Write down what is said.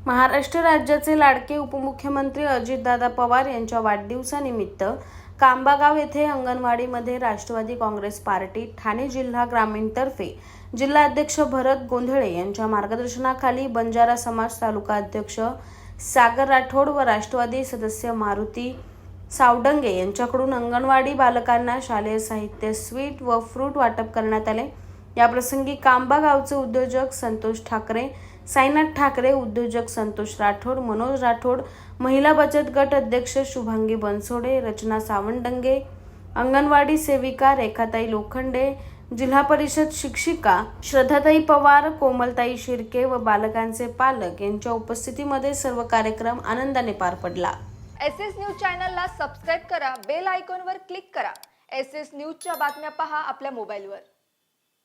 महाराष्ट्र राज्याचे लाडके उपमुख्यमंत्री अजितदादा पवार यांच्या वाढदिवसानिमित्त कांबागाव येथे अंगणवाडीमध्ये राष्ट्रवादी काँग्रेस पार्टी ठाणे जिल्हा ग्रामीणतर्फे जिल्हाध्यक्ष भरत गोंधळे यांच्या मार्गदर्शनाखाली बंजारा समाज तालुका अध्यक्ष सागर राठोड व राष्ट्रवादी सदस्य मारुती सावडंगे यांच्याकडून अंगणवाडी बालकांना शालेय साहित्य स्वीट व फ्रूट वाटप करण्यात आले. याप्रसंगी कांबा गावचे उद्योजक संतोष ठाकरे साईनाथ ठाकरे उद्योजक संतोष राठोड मनोज राठोड महिला बचत गट अध्यक्ष शुभांगी बनसोडे रचना सावंडंगे अंगणवाडी सेविका रेखाताई लोखंडे जिल्हा परिषद शिक्षिका श्रद्धाताई पवार कोमलताई शिर्के व बालकांचे पालक यांच्या उपस्थितीमध्ये सर्व कार्यक्रम आनंदाने पार पडला. एस एस न्यूज चॅनलला सबस्क्राईब करा बेल आयकॉनवर क्लिक करा. एस एस न्यूजच्या बातम्या पहा आपल्या मोबाईलवर.